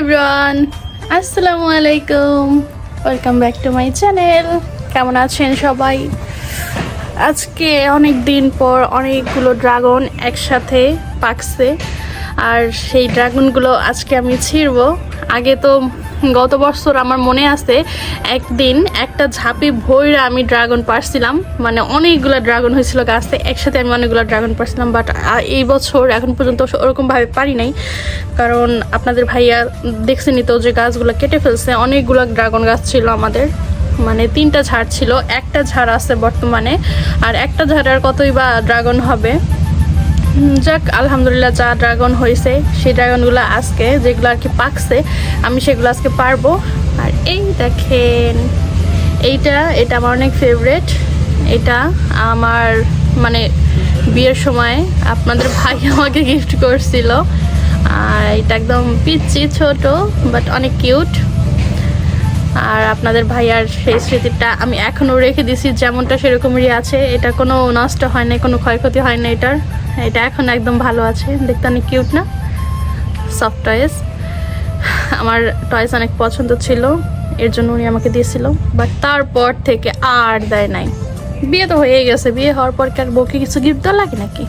Everyone আসসালামু আলাইকুম। Welcome back to my channel কেমন আছেন সবাই? আজকে অনেক দিন পর অনেকগুলো ড্রাগন একসাথে পাকছে। আর সেই ড্রাগনগুলো আজকে আমি ছিঁড়ব। আগে তো গত বছর আমার মনে আছে, একদিন একটা ঝাঁপি ভৈরা আমি ড্রাগন পারছিলাম। মানে অনেকগুলো ড্রাগন হয়েছিল গাছে, একসাথে আমি অনেকগুলো ড্রাগন পারছিলাম, বাট এই বছর এখন পর্যন্ত ওরকমভাবে পারি নাই। কারণ আপনাদের ভাইয়া দেখছেনি তো যে গাছগুলো কেটে ফেলছে, অনেকগুলো ড্রাগন গাছ ছিল আমাদের। মানে তিনটা ঝাড় ছিল, একটা ঝাড় আছে বর্তমানে, আর একটা ঝাড়ের কতই বা ড্রাগন হবে। যাক, আলহামদুলিল্লাহ যা ড্রাগন হয়েছে, সেই ড্রাগনগুলো আজকে যেগুলো আর কি পাকছে, আমি সেগুলো আজকে পারব। আর এই দেখেন, এইটা, এটা আমার অনেক ফেভারেট এটা আমার মানে বিয়ের সময় আপনাদের ভাই আমাকে গিফট করছিল। আর এটা একদম পিচ্ছি ছোট বাট অনেক কিউট আর আপনাদের ভাইয়ার সেই স্মৃতিটা আমি এখনও রেখে দিছি, যেমনটা সেরকমই আছে। এটা কোনো নষ্ট হয় না কোনো ক্ষয়ক্ষতি হয় না এটার। এটা এখন একদম ভালো আছে। দেখতে অনেক কিউট না? সফট টয়েস আমার টয়েস অনেক পছন্দ ছিল, এর জন্য উনি আমাকে দিয়েছিল। বাট তারপর থেকে আর দেয় নাই। বিয়ে তো হয়ে গেছে। বিয়ে হওয়ার পর কি আর বউকে কিছু গিফট দেওয়া লাগে নাকি?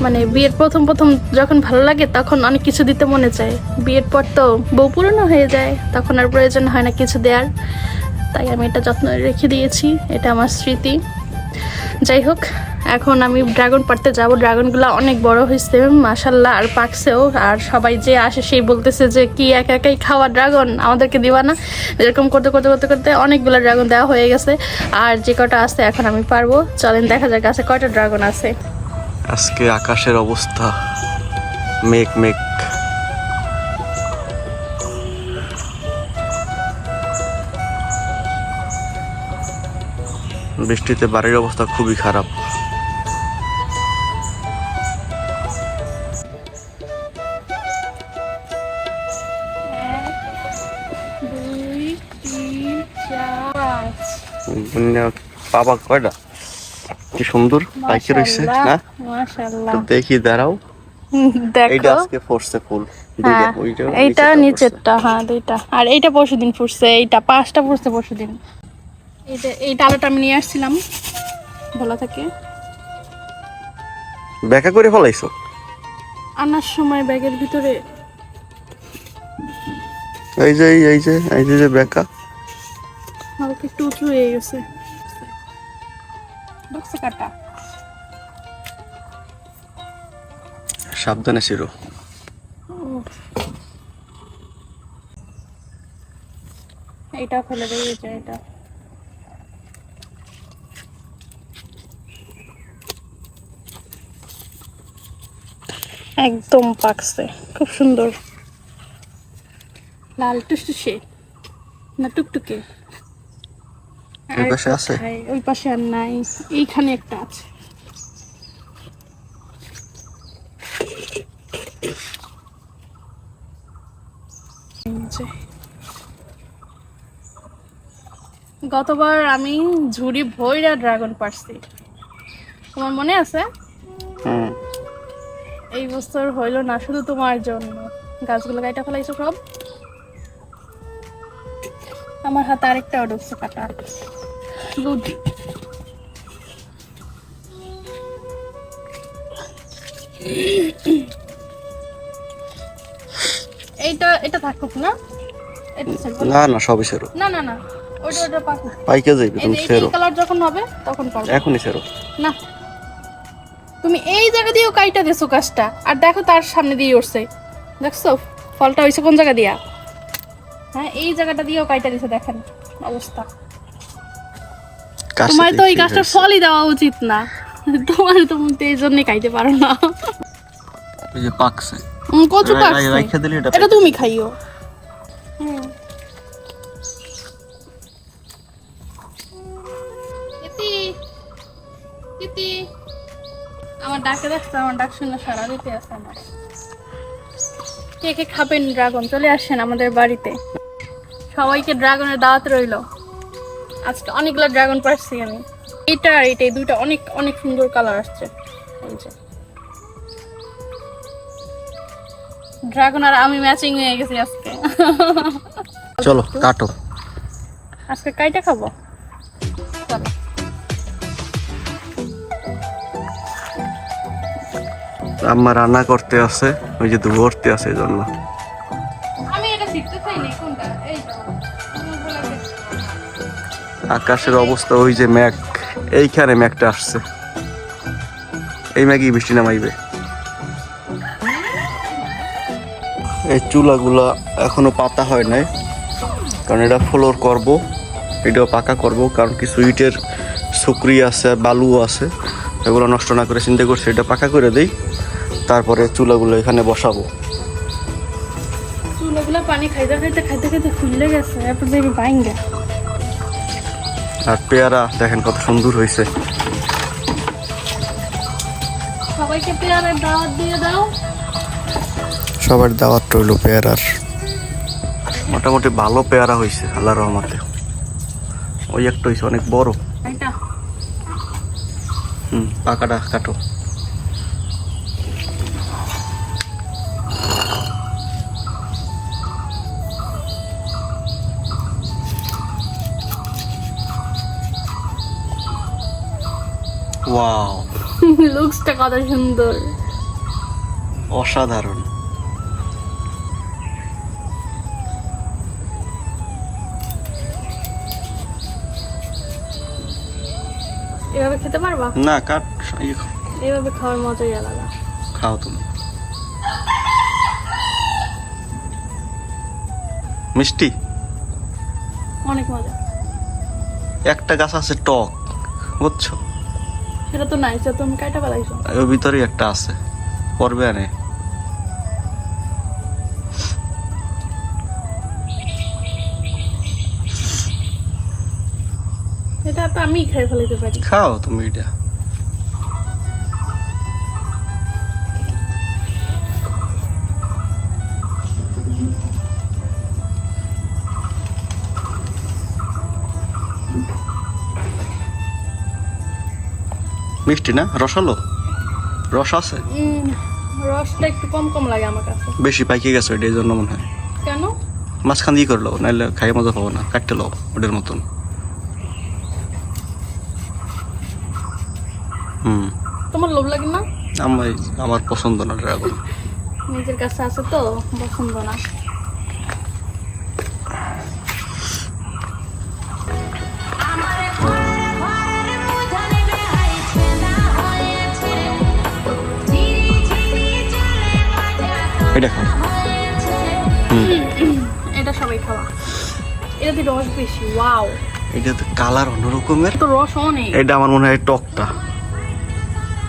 মানে বিয়ের প্রথম প্রথম যখন ভালো লাগে, তখন অনেক কিছু দিতে মনে চায়। বিয়ের পর তো বউ পুরনো হয়ে যায়, তখন আর প্রয়োজন হয় না কিছু দেওয়ার তাই আমি এটা যত্ন রেখে দিয়েছি। এটা আমার স্মৃতি। যাই হোক এখন আমি ড্রাগন পাড়তে যাব। ড্রাগনগুলো অনেক বড় হয়েছে মাসাল্লাহ আর পাকছেও। আর সবাই যে আসে, সেই বলতেছে যে, কি একা একাই খাওয়া ড্রাগন আমাদেরকে দিবা না? এরকম করতে করতে করতে করতে অনেকগুলো ড্রাগন দেওয়া হয়ে গেছে। আর যে কটা আছে, এখন আমি পারব। চলেন, দেখা যাক গাছে কয়টা ড্রাগন আছে। আজকে আকাশের অবস্থা মেঘ মেঘ। বৃষ্টিতে বাড়ির অবস্থা খুবই খারাপ। বাবা কয়টা? কি সুন্দর পাইকে রয়েছে না? তো দেখি দাঁড়াও। এইটা আজকে ফোর্সে ফুল হ্যাঁ এইটা নিচেরটা হ্যাঁ দুইটা। আর এইটা পরশু ফুটছে এইটা পাঁচটা ফুটছে পরশু দিন। এইটা এই আমি নিয়ে আসছিলাম ভালো থাকে। ব্যাকা করে ফলাইছো? আনার সময় ব্যাগের ভিতরে এই যে এই- যে এই যে ব্যাকা হালকা একটু উঁচু হয়ে গেছে। ঢুকছে কাটা। সাবধানে ছিল এইটা ফেলে দিয়ে গেছে এটা। একদম পাকছে খুব সুন্দর। লাল টুসটুসে না টুকটুকে? ওই পাশে আছে? ওই পাশে আর নাই। এইখানে একটা আছে। গতবার আমি ঝুড়ি ভৈরা ড্রাগন পারছি। তোমার মনে আছে? এই বছর হইল না শুধু তোমার জন্য। গাছগুলো কাইটা ফেলাইছো সব? আমার হাতে আরেকটা ঢুকছে কাটা। গুড এইটা এটা থাকুক না। না না সবই সেরো না না না ওইটা পাকুক পাইকে যাইবে তুমি সেরো কালার যখন হবে তখন পাবো এখনই সেরো না। তুমি এই জায়গা দিয়েও কাইটা দিছো গাছটা আর দেখো তার সামনে দিয়ে উঠছে। দেখছ? ফলটা হয়েছে কোন জায়গা দিয়া? হ্যাঁ এই জায়গাটা দিয়েও কাইটা দিছে দেখেন অবস্থা। তোমার তো এই দেখি গাছটা হয়েছে। ফলই দেওয়া উচিত না। তোমার তো মধ্যে এই জন্যই খাইতে পারো না। এই যে পাকছে। কচু পাকছে। রাইখা দিলে এটা এটা তুমি খাইও। আমার ডাকে দেখছ আমার ডাক শুনে সারা দিতে আছে আমার। কে কে খাবেন ড্রাগন? চলে আসেন আমাদের বাড়িতে। সবাইকে ড্রাগনের দাওয়াত রইল। আজকে অনেকগুলো ড্রাগন পাচ্ছি আমি। এটা আর এই দুইটা অনেক অনেক সুন্দর কালার আসছে। ড্রাগন আর আমি ম্যাচিং হয়ে গেছি আজকে। চলো কাটো। আজকে কাইটা খাব? চলো। আম্মা রান্না করতে আছে ওই যে ধরতে আছে এই জন্য। আমি এটা শিখতে চাইনি কোনটা? এই। আকাশের অবস্থা ওই যে ম্যাগ এইখানে ম্যাগটা আসছে। এই ম্যাগই বৃষ্টি নামাইবে। এই চুলাগুলা এখনও পাতা হয় নাই, কারণ এটা ফ্লোর করব, এটাও পাকা করব, কারণ কিছু ইটের সুকরি আছে, বালু আছে, এগুলো নষ্ট না করে চিন্তা করছি এটা পাকা করে দেই, তারপরে চুলাগুলো এখানে বসাবো। চুলোগুলো পানি খাইতে খাইতে খাইতে খাইতে ফুলে গেছে, এরপর দেখবি বাইঙ্গা আর পেয়ারা দেখেন কত সুন্দর হয়েছে। সবাইকে পেয়ারের দাওয়াত দিয়ে দাও। সবার দাওয়াত রইল পেয়ারার। মোটামুটি ভালো পেয়ারা হয়েছে আল্লাহ রহমতে। ওই একটা হয়েছে অনেক বড়। হুম পাকাটা কাটো। লুকসটা কত সুন্দর। অসাধারণ। এভাবে খেতে পারবা? না কাট ইয়ে এভাবে খাওয়ার মজাই আলাদা। খাও তুমি। মিষ্টি? অনেক মজা। একটা গাছ আছে টক বুঝছ? সেটা তো নাই সেটা তুমি কাইটা পালাইছো ওর ভিতরেই একটা আছে। পড়বে আনে এটা তো আমি খাই ফেলাইতে পারি। খাও তুমি এটা। মিষ্টি না? রসালো রস আছে? রসটা একটু কম কম লাগে আমার কাছে। বেশি পাইকে গেছে এই জন্য মনে হয়। কেন? মাঝখান দিয়ে করল নাহলে খাই মজা পাবো না কাটতে লো ওটার মতন। হুম। তোমার লোভ লাগে না? আমার আমার পছন্দ না ড্রাগন। নিজের কাছে আছে তো পছন্দ না। এটা খাও এটা সবাই খাওয়া। এটাতে রস বেশি ওয়াও। এটা তো কালার অন্যরকমের। তো রস অনেক। এটা আমার মনে হয় টকটা।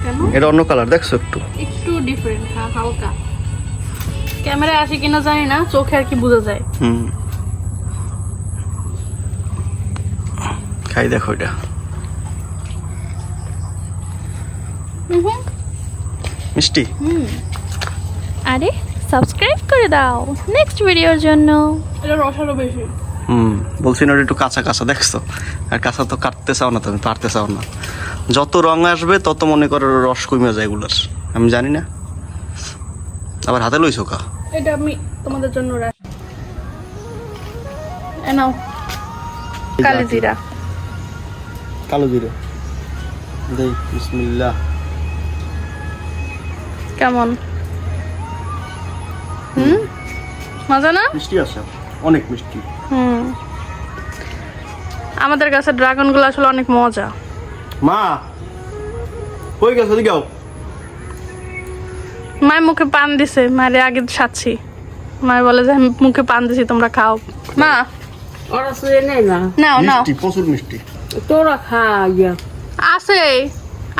কেন এটা অন্য কালার দেখছ একটু? একটু ডিফারেন্ট হালকা। ক্যামেরায় আসে কিনা জানি না চোখে আর কি বোঝা যায়। হুম। খাই দেখো এটা। মিষ্টি? হুম। আরে? সাবস্ক্রাইব করে দাও। নেক্সট ভিডিওর জন্য। এটা রস আরও বেশি। হুম বলছি না একটু কাঁচা কাঁচা দেখছ? আর কাঁচা তো কাটতে চাও না তুমি পারতে চাও না। যত রং আসবে তত মনে করো রস কমে যায় এগুলার। আমি জানি না। আবার হাতে লইছো কা? এটা আমি তোমাদের জন্য রাখ। এ নাও। কালি জিরা। কালো জিরা। দেই বিসমিল্লাহ। কেমন? মজা না? মিষ্টি আছে অনেক মিষ্টি। হুম। আমাদের কাছে ড্রাগনগুলো আসলে অনেক মজা। মা কই গেছো? মায়ের মুখে পান দিছে মায়ের আগে সাচ্ছি। মায়ের বলে যে আমি মুখে পান দিছি তোমরা খাও। মা। ওরা শুয়ে নেই না নাও নাও। মিষ্টি প্রচুর মিষ্টি। তোরা খা আছে।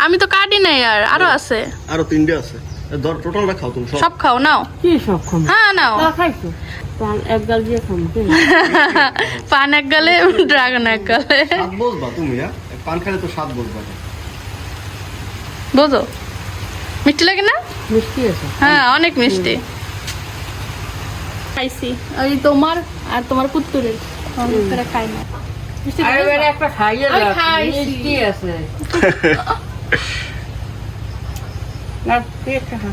আমি তো কাটি নাই আর আরও আছে। আরও তিনটে আছে। ধর টোটালটা খাও তুমি সব। সব খাও নাও। কি সব খাম হ্যাঁ নাও। খাইছো। পান এক গাল দিয়ে খাম পান এক গালে ড্রাগন এক গালে। স্বাদ বলবা তুমি হ্যাঁ? পান খালে তো স্বাদ বলবা বোঝো? মিষ্টি লাগে না? মিষ্টি আছে। হ্যাঁ অনেক মিষ্টি। খাইছি। ওই তোমার আর তোমার পুত্তুরের। খাই না। আরে একটা খাইয়ে দাও মিষ্টি আছে। না তুই একটা খা